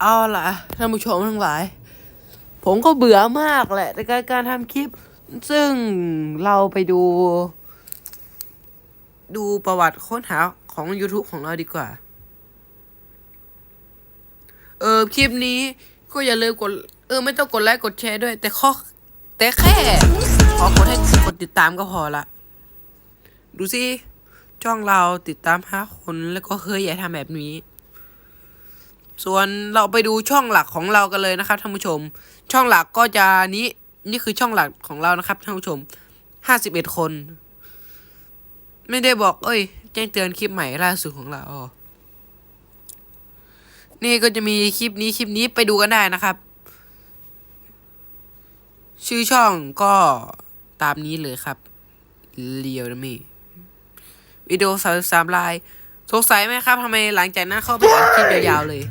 เอาล่ะท่านผู้ชมทั้งหลาย ผมก็เบื่อมากแหละในการการทำคลิป ซึ่งเราไปดู ดูประวัติค้นหาของ YouTube ของเราดีกว่า เออคลิปนี้ก็อย่าลืมกด เออ ไม่ต้องกดไลค์กดแชร์ด้วย แต่ข้อแต่แค่ ขอกดให้กดติดตามก็พอละ ดูสิช่องเราติดตามห้าคนแล้วก็เคยอยากทำแบบนี้ ส่วนเราไปดูช่องหลักของเรากันเลยนะครับท่านผู้ชม ช่องหลักก็จะนี้นี่คือช่องหลักของเรานะครับท่านผู้ชมห้าสิบเอ็ดคน ไม่ได้บอก เอ้ย แจ้งเตือนคลิปใหม่ล่าสุดของเรานี่ก็จะมีคลิปนี้คลิปนี้ไปดูกันได้นะครับ ชื่อช่องก็ตามนี้เลยครับเรียวนะมี่วิดีโอสามสามลาย สงสัยไหมครับทำไมหลังจากนั้นเข้าไปอัดคลิปยาวๆเลย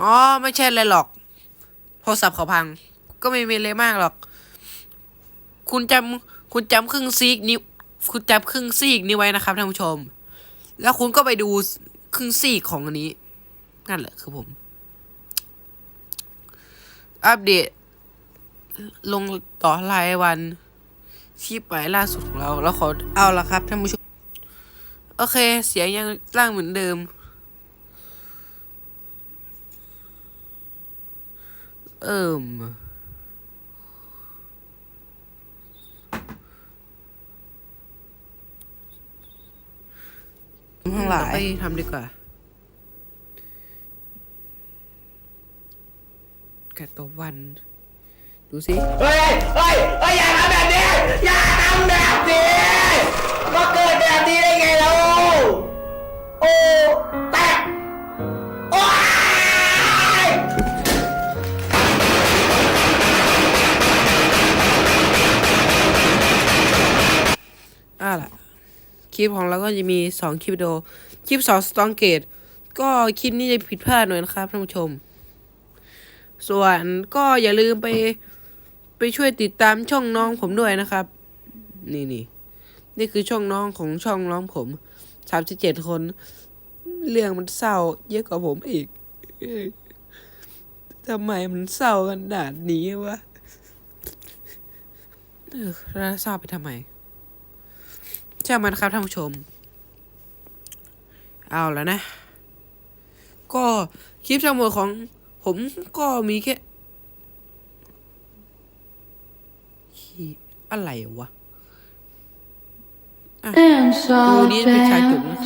อ๋อไม่ใช่เลยหรอก โทรศัพท์เขาพัง ก็ไม่มีอะไรมากหรอก คุณจำคุณจำครึ่งซีกนิ้วคุณจำครึ่งซีกนี้ไว้นะครับท่านผู้ชม แล้วคุณก็ไปดูครึ่งซีกของอันนี้ นั่นแหละคือผม อัปเดต ลงต่อรายวันคลิปใหม่ล่าสุดของเรา แล้วขอเอาละครับท่านผู้ชม โอเค เสียงยังร่างเหมือนเดิม เอิ่มทั้งหลายไปทำดีกว่าแกะตัววัน ดูสิ เฮ้ย เฮ้ย เฮ้ย อย่าทำแบบนี้ อย่าทำแบบนี้ คลิปของเราก็จะมีสองคลิปวิดีโอ คลิปสองสตองเกต ก็คลิปนี้จะผิดพลาดหน่อยนะครับท่านผู้ชม ส่วนก็อย่าลืมไปไปช่วยติดตามช่องน้องผมด้วยนะครับ นี่นี่นี่คือช่องน้องของช่องน้องผมสามสิบเจ็ดคน เรื่องมันเศร้าเยอะกว่าผมอีกทำไมมันเศร้าขนาดนี้วะเออแล้วเศร้าไปทำไม ช่างมันครับท่านผู้ชม เอาแล้วนะ ก็คลิปทั้งหมดของผมก็มีแค่ขี้อะไรวะ and ดูนี้เป็นฉากจบ soft นะครับ and if you